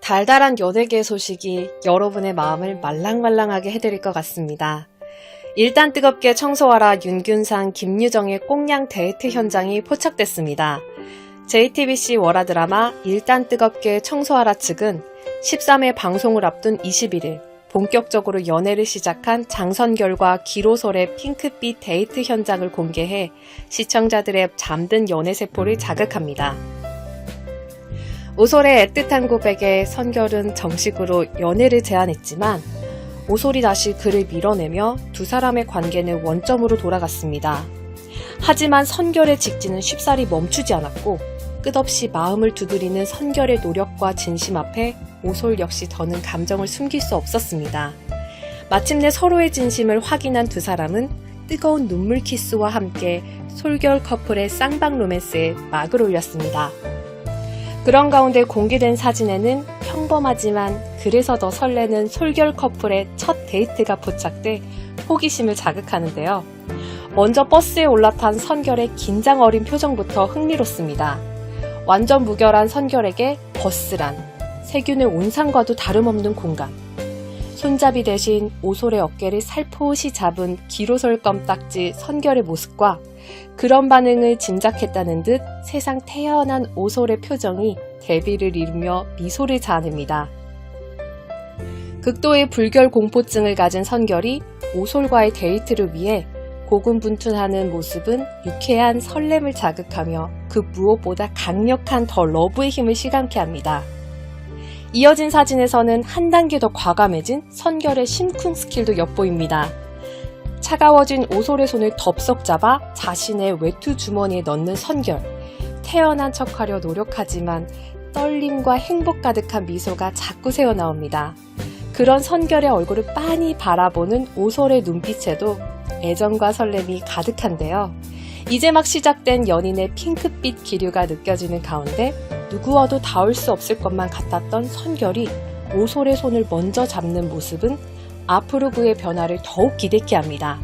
달달한 연예계 소식이 여러분의 마음을 말랑말랑하게 해드릴 것 같습니다. 일단 뜨겁게 청소하라 윤균상 김유정의 꽁냥 데이트 현장이 포착됐습니다. JTBC 월화 드라마 일단 뜨겁게 청소하라 측은 13회 방송을 앞둔 21일 본격적으로 연애를 시작한 장선결과 기로솔의 핑크빛 데이트 현장을 공개해 시청자들의 잠든 연애세포를 자극합니다. 오솔의 애틋한 고백에 선결은 정식으로 연애를 제안했지만 오솔이 다시 그를 밀어내며 두 사람의 관계는 원점으로 돌아갔습니다. 하지만 선결의 직진은 쉽사리 멈추지 않았고 끝없이 마음을 두드리는 선결의 노력과 진심 앞에 오솔 역시 더는 감정을 숨길 수 없었습니다. 마침내 서로의 진심을 확인한 두 사람은 뜨거운 눈물 키스와 함께 솔결 커플의 쌍방 로맨스에 막을 올렸습니다. 그런 가운데 공개된 사진에는 평범하지만 그래서 더 설레는 솔결 커플의 첫 데이트가 포착돼 호기심을 자극하는데요. 먼저 버스에 올라탄 선결의 긴장 어린 표정부터 흥미롭습니다. 완전 무결한 선결에게 버스란 세균의 온상과도 다름없는 공간. 손잡이 대신 오솔의 어깨를 살포시 잡은 기로솔 껌딱지 선결의 모습과 그런 반응을 짐작했다는 듯 세상 태연한 오솔의 표정이 대비를 이루며 미소를 자아냅니다. 극도의 불결 공포증을 가진 선결이 오솔과의 데이트를 위해 고군분투하는 모습은 유쾌한 설렘을 자극하며 그 무엇보다 강력한 더 러브의 힘을 시감케 합니다. 이어진 사진에서는 한 단계 더 과감해진 선결의 심쿵 스킬도 엿보입니다. 차가워진 오솔의 손을 덥석 잡아 자신의 외투 주머니에 넣는 선결. 태연한 척하려 노력하지만 떨림과 행복 가득한 미소가 자꾸 새어나옵니다. 그런 선결의 얼굴을 빤히 바라보는 오솔의 눈빛에도 애정과 설렘이 가득한데요. 이제 막 시작된 연인의 핑크빛 기류가 느껴지는 가운데 누구와도 닿을 수 없을 것만 같았던 선결이 오솔의 손을 먼저 잡는 모습은 앞으로 그의 변화를 더욱 기대케 합니다.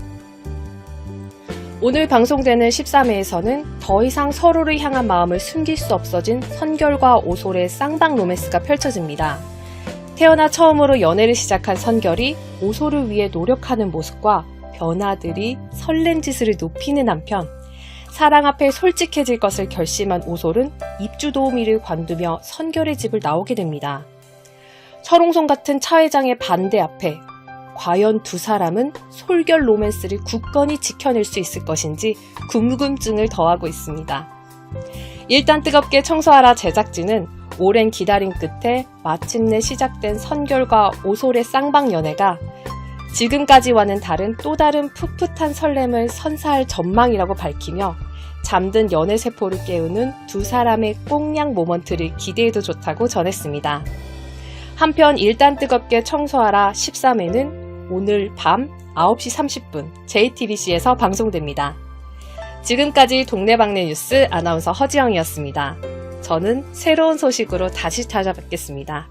오늘 방송되는 13회에서는 더 이상 서로를 향한 마음을 숨길 수 없어진 선결과 오솔의 쌍방 로맨스가 펼쳐집니다. 태어나 처음으로 연애를 시작한 선결이 오솔을 위해 노력하는 모습과 변화들이 설렘 지수를 높이는 한편 사랑 앞에 솔직해질 것을 결심한 오솔은 입주 도우미를 관두며 선결의 집을 나오게 됩니다. 철옹성 같은 차 회장의 반대 앞에 과연 두 사람은 솔결 로맨스를 굳건히 지켜낼 수 있을 것인지 궁금증을 더하고 있습니다. 일단 뜨겁게 청소하라 제작진은 오랜 기다림 끝에 마침내 시작된 선결과 오솔의 쌍방 연애가 지금까지와는 다른 또 다른 풋풋한 설렘을 선사할 전망이라고 밝히며 잠든 연애 세포를 깨우는 두 사람의 꽁냥 모먼트를 기대해도 좋다고 전했습니다. 한편 일단 뜨겁게 청소하라 13회는 오늘 밤 9시 30분 JTBC에서 방송됩니다. 지금까지 동네방네 뉴스 아나운서 허지영이었습니다. 저는 새로운 소식으로 다시 찾아뵙겠습니다.